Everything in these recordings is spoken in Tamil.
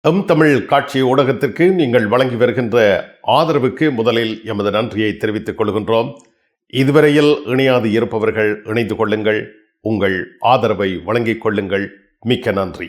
M Tamil காட்சி ஊடகத்திற்கு நீங்கள் வழங்கி வருகின்ற ஆதரவுக்கு முதலில் எமது நன்றியை தெரிவித்துக் கொள்கின்றோம். இதுவரையில் இணையாது இருப்பவர்கள் இணைந்து கொள்ளுங்கள். உங்கள் ஆதரவை வழங்கிக் கொள்ளுங்கள். மிக்க நன்றி.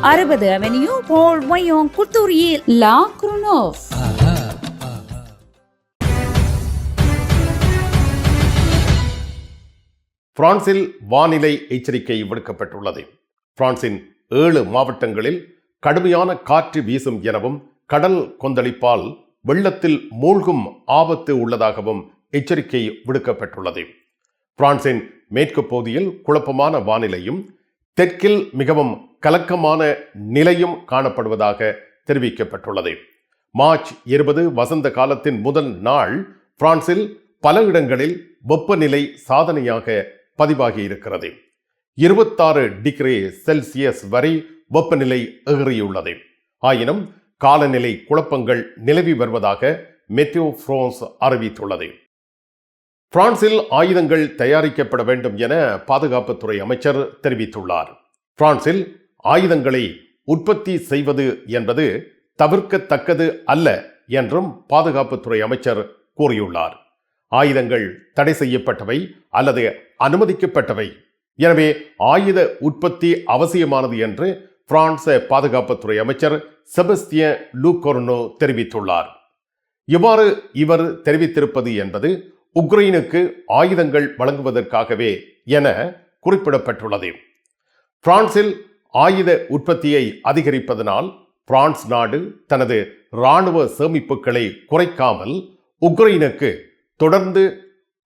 அறுபது அவென்யூ போல் வயோங் குத்தூரியில் லா குருனோவ். பிரான்சில் வானிலை எச்சரிக்கை விடுக்கப்பட்டுள்ளது. பிரான்சின் ஏழு மாவட்டங்களில் கடுமையான காற்று வீசும் எனவும் கடல் கொந்தளிப்பால் வெள்ளத்தில் மூழ்கும் ஆபத்து உள்ளதாகவும் எச்சரிக்கை விடுக்கப்பட்டுள்ளது. பிரான்சின் மேற்கு பகுதியில் குழப்பமான வானிலையும் தெற்கில் மிகவும் கலக்கமான நிலையும் காணப்படுவதாக தெரிவிக்கப்பட்டுள்ளது. மார்ச் இருபது வசந்த காலத்தின் முதல் நாள் பிரான்சில் பல இடங்களில் வெப்பநிலை சாதனையாக பதிவாகி இருக்கிறது இருபத்தாறு டிகிரி செல்சியஸ் வரை வெப்பநிலை எகிறியுள்ளது ஆயினும் காலநிலை குழப்பங்கள் நிலவி வருவதாக மெத்தியோ ஃப்ரோன்ஸ் அறிவித்துள்ளது. பிரான்சில் ஆயுதங்கள் தயாரிக்கப்பட வேண்டும் என பாதுகாப்புத்துறை அமைச்சர் தெரிவித்துள்ளார். பிரான்சில் ஆயுதங்களை உற்பத்தி செய்வது என்பது தவிர்க்கத்தக்கது அல்ல என்றும் பாதுகாப்புத்துறை அமைச்சர் கூறியுள்ளார். ஆயுதங்கள் தடை செய்யப்பட்டவை அல்லது அனுமதிக்கப்பட்டவை. எனவே ஆயுத உற்பத்தி அவசியமானது என்று பிரான்ஸ் பாதுகாப்புத்துறை அமைச்சர் செபஸ்திய லூகொர்னோ தெரிவித்துள்ளார். இவ்வாறு இவர் தெரிவித்திருப்பது என்பது உக்ரைனுக்கு ஆயுதங்கள் வழங்குவதற்காகவே என குறிப்பிடப்பட்டுள்ளது. பிரான்சில் ஆயுத உற்பத்தியை அதிகரிப்பதனால் பிரான்ஸ் நாடு தனது இராணுவ சேமிப்புகளை குறைக்காமல் உக்ரைனுக்கு தொடர்ந்து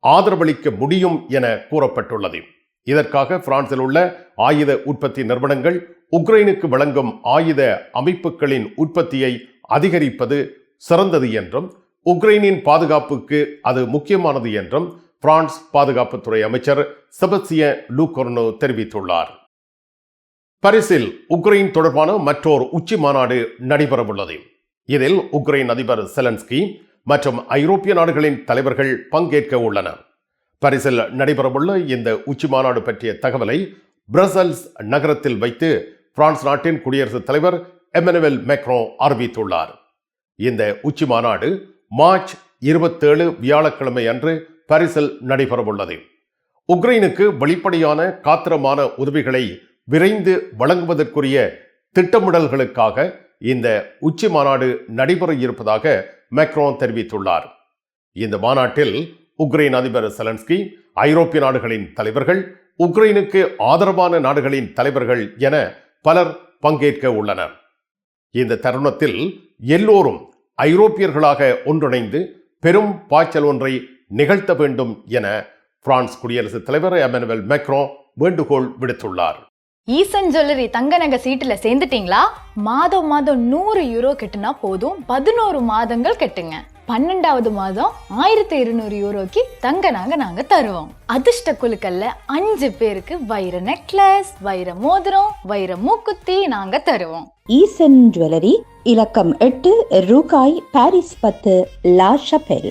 ஆதரவளிக்க முடியும் என கூறப்பட்டுள்ளது. இதற்காக பிரான்சில் உள்ள ஆயுத உற்பத்தி நிறுவனங்கள் உக்ரைனுக்கு வழங்கும் ஆயுத அமைப்புகளின் உற்பத்தியை அதிகரிப்பது சிறந்தது என்றும் உக்ரைனின் பாதுகாப்புக்கு அது முக்கியமானது என்றும் பிரான்ஸ் பாதுகாப்புத்துறை அமைச்சர் செபஸ்திய லூகொர்னோ தெரிவித்துள்ளார். பரிசில் உக்ரைன் தொடர்பான மற்றொரு உச்சி மாநாடு நடைபெறவுள்ளது. இதில் உக்ரைன் அதிபர் செலன்ஸ்கி மற்றும் ஐரோப்பிய நாடுகளின் தலைவர்கள் பங்கேற்க உள்ளனர். பரிசில் நடைபெறவுள்ள இந்த உச்சி மாநாடு பற்றிய தகவலை பிரசல்ஸ் நகரத்தில் வைத்து பிரான்ஸ் நாட்டின் குடியரசுத் தலைவர் எமனுவல் மேக்ரோ அறிவித்துள்ளார். இந்த உச்சி மாநாடு மார்ச் இருபத்தேழு வியாழக்கிழமை அன்று பரிசில் நடைபெறவுள்ளது. உக்ரைனுக்கு வெளிப்படையான காத்திரமான உதவிகளை விரைந்து வழங்குவதற்குரிய திட்டமிடல்களுக்காக இந்த உச்சி மாநாடு நடைபெற இருப்பதாக மேக்ரோன் தெரிவித்துள்ளார். இந்த மாநாட்டில் உக்ரைன் அதிபர் செலன்ஸ்கி ஐரோப்பிய நாடுகளின் தலைவர்கள் உக்ரைனுக்கு ஆதரவான நாடுகளின் தலைவர்கள் என பலர் பங்கேற்க உள்ளனர். இந்த தருணத்தில் எல்லோரும் ஐரோப்பியர்களாக ஒன்றிணைந்து பெரும் பாய்ச்சல் ஒன்றை நிகழ்த்த வேண்டும் என பிரான்ஸ் குடியரசுத் தலைவர் எமனுவல் மேக்ரோ வேண்டுகோள் விடுத்துள்ளார். ஈசன் ஜுவல்லரி தங்க நகை சீட்டுல சேர்ந்துட்டீங்களா? மாதம் மாதம் நூறு யூரோ கட்டுனா போதும். பதினோரு மாதங்கள் கட்டுங்க. பன்னெண்டாவது மாதம் ஆயிரத்தி இருநூறு யூரோக்கு தங்க நாங்க நாங்க தருவோம். அதிர்ஷ்ட குழுக்கள்ல அஞ்சு பேருக்கு வைர நெக்லஸ் வைர மோதிரம் வைர மூக்குத்தி நாங்க தருவோம். ஈசன் ஜுவல்லரி இலக்கம் எட்டு ரூகாய் பாரிஸ் பத்து லா ஷபெல்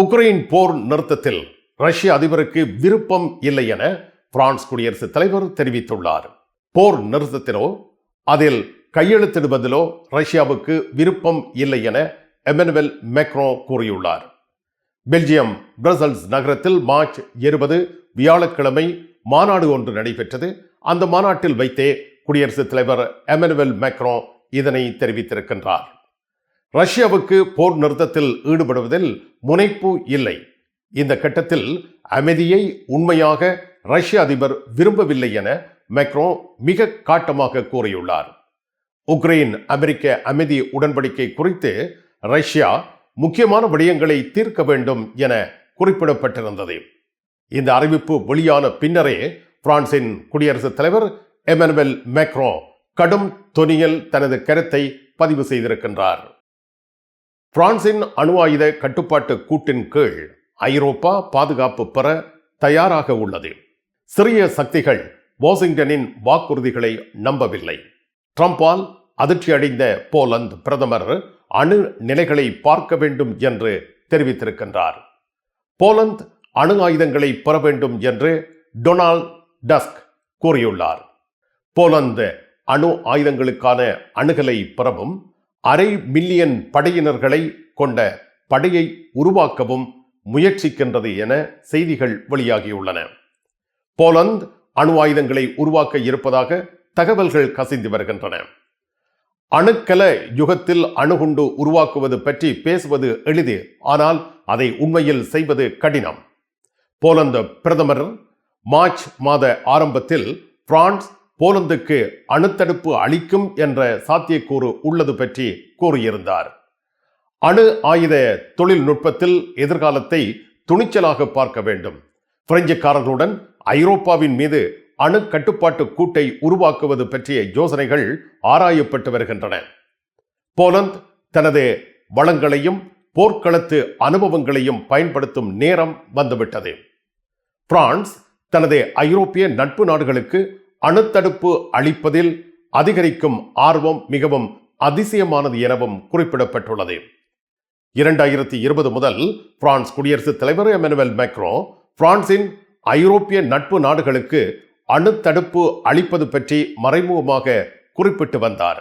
உக்ரைன் போர் நிறுத்தத்தில் ரஷ்ய அதிபருக்கு விருப்பம் இல்லை என பிரான்ஸ் குடியரசுத் தலைவர் தெரிவித்துள்ளார். போர் நிறுத்தத்திலோ அதில் கையெழுத்திடுவதிலோ ரஷ்யாவுக்கு விருப்பம் இல்லை என எமனுவல் மேக்ரோ கூறியுள்ளார். பெல்ஜியம் பிரசல்ஸ் நகரத்தில் மார்ச் இருபது வியாழக்கிழமை மாநாடு ஒன்று நடைபெற்றது. அந்த மாநாட்டில் வைத்தே குடியரசுத் தலைவர் எமனுவல் மேக்ரோ இதனை தெரிவித்திருக்கின்றார். ரஷ்யாவுக்கு போர் நிறுத்தத்தில் ஈடுபடுவதில் முனைப்பு இல்லை. இந்த கட்டத்தில் அமைதியை உண்மையாக ரஷ்ய அதிபர் விரும்பவில்லை என மேக்ரோ மிக காட்டமாக கூறியுள்ளார். உக்ரைன் அமெரிக்க அமைதி உடன்படிக்கை குறித்து ரஷ்யா முக்கியமான விடயங்களை தீர்க்க வேண்டும் என குறிப்பிடப்பட்டிருந்தது. இந்த அறிவிப்பு வெளியான பின்னரே பிரான்சின் குடியரசுத் தலைவர் எமனுவல் மேக்ரோ கடும் தொனியில் தனது கருத்தை பதிவு செய்திருக்கின்றார். பிரான்சின் அணு ஆயுத கட்டுப்பாட்டு கூட்டின் கீழ் ஐரோப்பா பாதுகாப்பு பெற தயாராக உள்ளது. சிறிய சக்திகள் வாஷிங்டனின் வாக்குறுதிகளை நம்பவில்லை. ட்ரம்பால் அதிர்ச்சியடைந்த போலந்து பிரதமர் அணு நிலைகளை பார்க்க வேண்டும் என்று தெரிவித்திருக்கின்றார். போலந்து அணு ஆயுதங்களை பெற வேண்டும் என்று டொனால்ட் டஸ்க் கூறியுள்ளார். போலந்து அணு ஆயுதங்களுக்கான அணுகலை பெறவும் அரை மில்லியன் படையினர்களை கொண்ட படையை உருவாக்கவும் முயற்சிக்கின்றது என செய்திகள் வெளியாகியுள்ளன. போலந்து அணு ஆயுதங்களை உருவாக்க இருப்பதாக தகவல்கள் கசிந்து வருகின்றன. அணுக்கல யுகத்தில் அணுகுண்டு உருவாக்குவது பற்றி பேசுவது எளிது ஆனால் அதை உண்மையில் செய்வது கடினம். போலந்து பிரதமர் மார்ச் மாத ஆரம்பத்தில் பிரான்ஸ் போலந்துக்கு அணுத்தடுப்பு அளிக்கும் என்ற சாத்தியக்கூறு உள்ளது பற்றி கூறியிருந்தார். அணு ஆயுத தொழில்நுட்பத்தில் எதிர்காலத்தை துணிச்சலாக பார்க்க வேண்டும். பிரெஞ்சுக்காரர்களுடன் ஐரோப்பாவின் மீது அணு கட்டுப்பாட்டு கூட்டை உருவாக்குவது பற்றிய யோசனைகள் ஆராயப்பட்டு வருகின்றன. போலந்து தனது வளங்களையும் போர்க்களத்து அனுபவங்களையும் பயன்படுத்தும் நேரம் வந்துவிட்டது. பிரான்ஸ் தனது ஐரோப்பிய நட்பு நாடுகளுக்கு அணுத்தடுப்பு அளிப்பதில் அதிகரிக்கும் ஆர்வம் மிகவும் அதிசயமானது எனவும் குறிப்பிடப்பட்டுள்ளது. இரண்டாயிரத்தி இருபது முதல் பிரான்ஸ் குடியரசுத் தலைவர் எமனுவல் மேக்ரோ பிரான்சின் ஐரோப்பிய நட்பு நாடுகளுக்கு அணுத்தடுப்பு அளிப்பது பற்றி மறைமுகமாக குறிப்பிட்டு வந்தார்.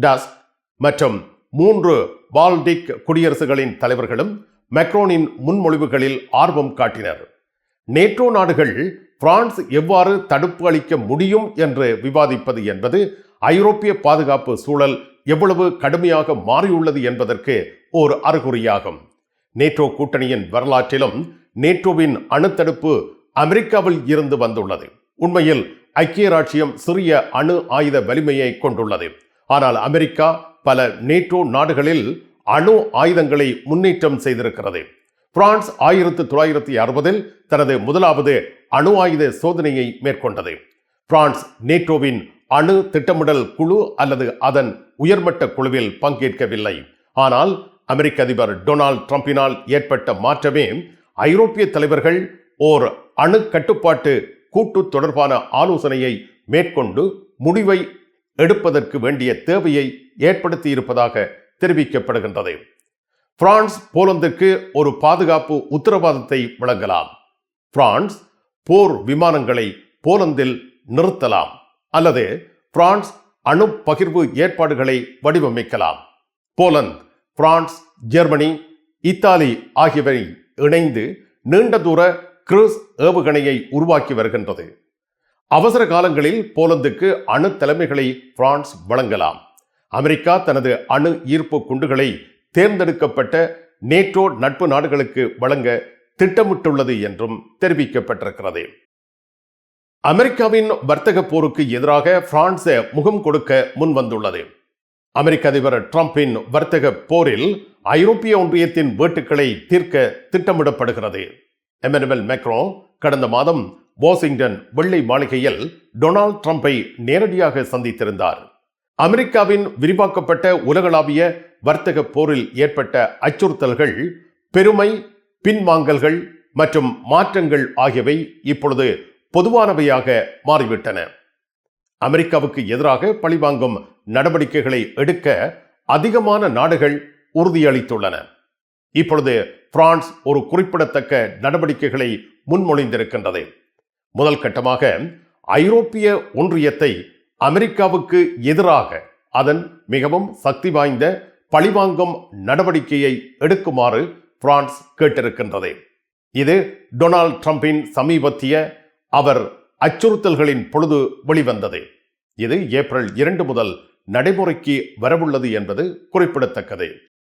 டஸ்க் மற்றும் மூன்று பால்டிக் குடியரசுகளின் தலைவர்களும் மெக்ரோனின் முன்மொழிவுகளில் ஆர்வம் காட்டினர். நேட்டோ நாடுகள் பிரான்ஸ் எவ்வாறு தடுப்பு அளிக்க முடியும் என்று விவாதிப்பது என்பது ஐரோப்பிய பாதுகாப்பு சூழல் எவ்வளவு கடுமையாக மாறியுள்ளது என்பதற்கு ஓர் அறிகுறியாகும் நேட்டோ கூட்டணியின் வரலாற்றிலும் நேட்டோவின் அணுத்தடுப்பு அமெரிக்காவில் இருந்து வந்துள்ளது. உண்மையில் ஐக்கிய ராச்சியம் சிறிய அணு ஆயுத வலிமையை கொண்டுள்ளது. ஆனால் அமெரிக்கா பல நேட்டோ நாடுகளில் அணு ஆயுதங்களை முன்னேற்றம் செய்திருக்கிறது. பிரான்ஸ் ஆயிரத்து தொள்ளாயிரத்தி அறுபதில் தனது முதலாவது அணு ஆயுத சோதனையை மேற்கொண்டது. பிரான்ஸ் நேட்டோவின் அணு திட்டமிடல் குழு அல்லது அதன் உயர்மட்ட குழுவில் பங்கேற்கவில்லை. ஆனால் அமெரிக்க அதிபர் டொனால்ட் ட்ரம்பினால் ஏற்பட்ட மாற்றமே ஐரோப்பிய தலைவர்கள் ஓர் அணு கட்டுப்பாட்டு கூட்டு தொடர்பான ஆலோசனையை மேற்கொண்டு முடிவை எடுப்பதற்கு வேண்டிய தேவையை ஏற்படுத்தியிருப்பதாக தெரிவிக்கப்படுகின்றது. பிரான்ஸ் போலந்திற்கு ஒரு பாதுகாப்பு உத்தரவாதத்தை வழங்கலாம். பிரான்ஸ் போர் விமானங்களை போலந்தில் நிறுத்தலாம் அல்லது பிரான்ஸ் அணு பகிர்வு ஏற்பாடுகளை வடிவமைக்கலாம். போலந்து பிரான்ஸ் ஜெர்மனி இத்தாலி ஆகியவை இணைந்து நீண்ட தூர கிரூஸ் ஏவுகணையை உருவாக்கி வருகின்றது. அவசர காலங்களில் போலந்துக்கு அணு தலைமைகளை பிரான்ஸ் வழங்கலாம். அமெரிக்கா தனது அணு ஈர்ப்பு குண்டுகளை தேர்ந்தெடுக்கப்பட்ட நேட்டோ நட்பு நாடுகளுக்கு வழங்க திட்டமிட்டுள்ளது என்றும் தெரிவிக்கப்பட்டிருக்கிறது. அமெரிக்காவின் வர்த்தக போருக்கு எதிராக பிரான்ஸ் முகம் கொடுக்க முன் வந்துள்ளது அமெரிக்க அதிபர் டிரம்பின் வர்த்தக போரில் ஐரோப்பிய ஒன்றியத்தின் வேட்டுக்களை தீர்க்க திட்டமிடப்படுகிறது. எமனுவல் மேக்ரோ கடந்த மாதம் வாஷிங்டன் வெள்ளை மாளிகையில் டொனால்ட் ட்ரம்ப்பை நேரடியாக சந்தித்திருந்தார். அமெரிக்காவின் விரிவாக்கப்பட்ட உலகளாவிய வர்த்தக போரில் ஏற்பட்ட அச்சுறுத்தல்கள் பெருமை பின்வாங்கல்கள் மற்றும் மாற்றங்கள் ஆகியவை இப்பொழுது பொதுவானவையாக மாறிவிட்டன. அமெரிக்காவுக்கு எதிராக பழிவாங்கும் நடவடிக்கைகளை எடுக்க அதிகமான நாடுகள் உறுதியளித்துள்ளன. இப்பொழுது பிரான்ஸ் ஒரு குறிப்பிடத்தக்க நடவடிக்கைகளை முன்மொழிந்திருக்கின்றது. முதல் கட்டமாக ஐரோப்பிய ஒன்றியத்தை அமெரிக்காவுக்கு எதிராக அதன் மிகவும் சக்தி வாய்ந்த பழிவாங்கும் நடவடிக்கையை எடுக்குமாறு பிரான்ஸ் கேட்டிருக்கின்றது. இது டொனால்ட் ட்ரம்பின் சமீபத்திய அவர் அச்சுறுத்தல்களின் பொழுது வெளிவந்தது. இது ஏப்ரல் இரண்டு முதல் நடைமுறைக்கு வரவுள்ளது என்பது குறிப்பிடத்தக்கது.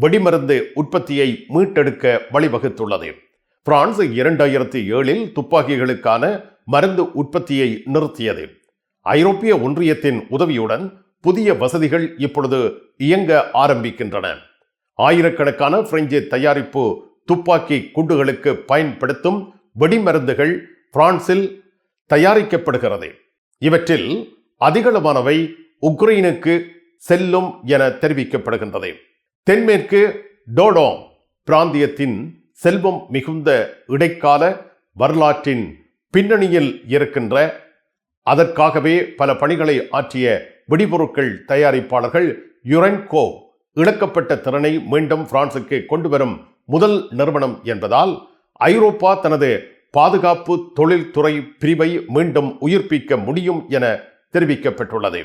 வெடிமருந்து உற்பத்தியை மீட்டெடுக்க வழிவகுத்துள்ளது. பிரான்ஸ் இரண்டாயிரத்தி ஏழில் துப்பாக்கிகளுக்கான மருந்து உற்பத்தியை நிறுத்தியது. ஐரோப்பிய ஒன்றியத்தின் உதவியுடன் புதிய வசதிகள் இப்பொழுது இயங்க ஆரம்பிக்கின்றன. ஆயிரக்கணக்கான பிரெஞ்சு தயாரிப்பு துப்பாக்கி குண்டுகளுக்கு பயன்படுத்தும் வெடிமருந்துகள் பிரான்சில் தயாரிக்கப்படுகிறது. இவற்றில் அதிகளவானவை உக்ரைனுக்கு செல்லும் என தெரிவிக்கப்படுகின்றது. தென்மேற்கு டோடோங் பிராந்தியத்தின் செல்வம் மிகுந்த இடைக்கால வரலாற்றின் பின்னணியில் இருக்கின்ற அதற்காகவே பல பணிகளை ஆற்றிய வெடிபொருட்கள் தயாரிப்பாளர்கள் யுரென்கோ இழக்கப்பட்ட திறனை மீண்டும் பிரான்சுக்கு கொண்டு வரும் முதல் நிறுவனம் என்பதால் ஐரோப்பா தனது பாதுகாப்பு தொழில்துறை பிரிவை மீண்டும் உயிர்ப்பிக்க முடியும் என தெரிவிக்கப்பட்டுள்ளது.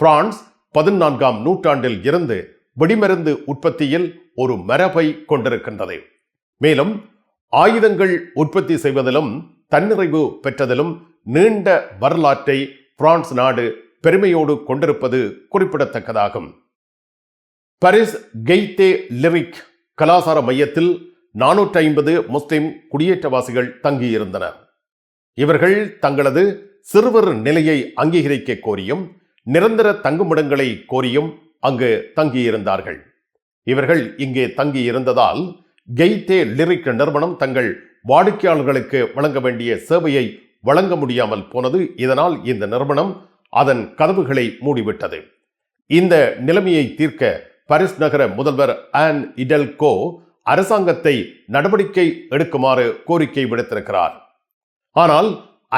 பிரான்ஸ் பதினான்காம் நூற்றாண்டில் இருந்து வெடிமருந்து உற்பத்தியில் ஒரு மரபை கொண்டிருக்கின்றது. மேலும் ஆயுதங்கள் உற்பத்தி செய்வதிலும் தன்னிறைவு பெற்றதிலும் நீண்ட வரலாற்றை பிரான்ஸ் நாடு பெருமையோடு கொண்டிருப்பது குறிப்பிடத்தக்கதாகும். பரிஸ் கெய்தே லிரிக் கலாசார மையத்தில் நானூற்றி ஐம்பது முஸ்லிம் குடியேற்றவாசிகள் தங்கியிருந்தனர். இவர்கள் தங்களது சிறுவர் நிலையை அங்கீகரிக்க கோரியும் நிரந்தர தங்குமிடங்களை கோரியும் அங்கு தங்கியிருந்தார்கள். இவர்கள் இங்கே தங்கியிருந்ததால் கெய்தே லிரிக் நிறுவனம் தங்கள் வாடிக்கையாளர்களுக்கு வழங்க வேண்டிய சேவையை வழங்க முடியாமல் போனது. இதனால் இந்த நிறுவனம் அதன் கதவுகளை மூடிவிட்டது. இந்த நிலைமையை தீர்க்க பாரிஸ் நகர முதல்வர் ஆன் இடல்கோ அரசாங்கத்தை நடவடிக்கை எடுக்குமாறு கோரிக்கை விடுத்திருக்கிறார். ஆனால்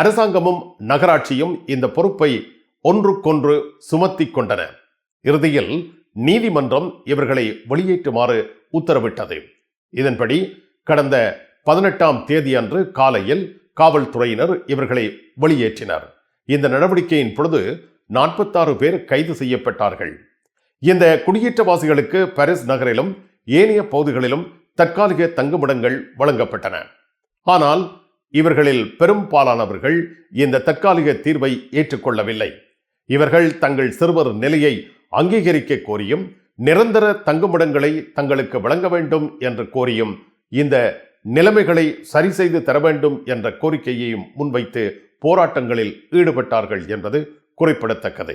அரசாங்கமும் நகராட்சியும் இந்த பொறுப்பை ஒன்றுக்கொன்று சுமத்தி கொண்டன. இறுதியில் நீதிமன்றம் இவர்களை வெளியேற்றுமாறு உத்தரவிட்டது. இதன்படி கடந்த பதினெட்டாம் தேதி அன்று காலையில் காவல்துறையினர் இவர்களை வெளியேற்றினர். இந்த நடவடிக்கையின் பொழுது நாற்பத்தாறு பேர் கைது செய்யப்பட்டார்கள். இந்த குடியேற்றவாசிகளுக்கு பாரிஸ் நகரிலும் ஏனைய பகுதிகளிலும் தற்காலிக தங்குமிடங்கள் வழங்கப்பட்டன. ஆனால் இவர்களில் பெரும்பாலானவர்கள் இந்த தற்காலிக தீர்வை ஏற்றுக்கொள்ளவில்லை. இவர்கள் தங்கள் சிறுவர் நிலையை அங்கீகரிக்க கோரியும் நிரந்தர தங்குமிடங்களை தங்களுக்கு வழங்க வேண்டும் என்று கோரியும் இந்த நிலைமைகளை சரி செய்து தர வேண்டும் என்ற கோரிக்கையையும் முன்வைத்து போராட்டங்களில் ஈடுபட்டார்கள் என்பது குறிப்பிடத்தக்கது.